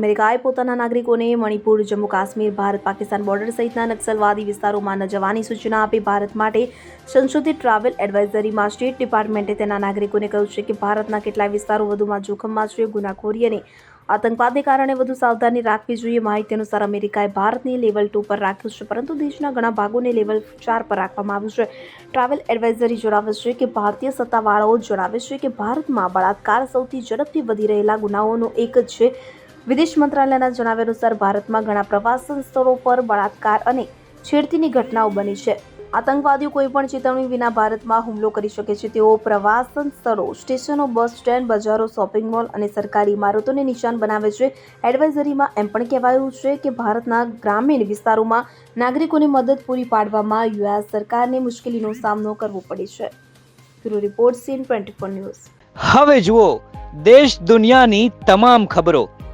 અમેરિકાએ પોતાના નાગરિકોને મણિપુર, જમ્મુ કાશ્મીર, ભારત, પાકિસ્તાન બોર્ડર સહિતના નક્સલવાદી વિસ્તારોમાં ન જવાની સૂચના આપી. ભારત માટે સંશોધિત ટ્રાવેલ એડવાઇઝરીમાં સ્ટેટ ડિપાર્ટમેન્ટે તેના નાગરિકોને કહ્યું છે કે ભારતના કેટલાય વિસ્તારો વધુમાં જોખમમાં છે, ગુનાખોરી અને આતંકવાદને કારણે વધુ સાવધાની રાખવી જોઈએ. માહિતી અનુસાર અમેરિકાએ ભારતને લેવલ ટુ પર રાખ્યું છે, પરંતુ દેશના ઘણા ભાગોને લેવલ ચાર પર રાખવામાં આવ્યું છે. ટ્રાવેલ એડવાઇઝરી જણાવે છે કે ભારતીય સત્તાવાળાઓ જણાવે છે કે ભારતમાં બળાત્કાર સૌથી ઝડપથી વધી રહેલા ગુનાઓનો એક જ છે. વિદેશ મંત્રાલયના જણાવ્યા અનુસાર ભારતમાં ઘણા પ્રવાસન સ્થળો પર બળાત્કાર અને છેડતીની ઘટનાઓ બની છે. આતંકવાદીઓ કોઈપણ ચેતવણી વિના ભારતમાં હુમલો કરી શકે છે. તેઓ પ્રવાસન સ્થળો સ્ટેશનો, બસ સ્ટેન્ડ, બજારો, શોપિંગ મોલ અને સરકારી ઇમારતોને નિશાન બનાવે છે. એડવાઇઝરીમાં એમ પણ કહેવાયું છે કે ભારતના ગ્રામીણ વિસ્તારોમાં નાગરિકોને મદદ પૂરી પાડવામાં યુએસ સરકારને મુશ્કેલીનો સામનો કરવો પડે છે. Bureau report CN twenty four news. હવે જુઓ, દેશ દુનિયાની તમામ ખબરો.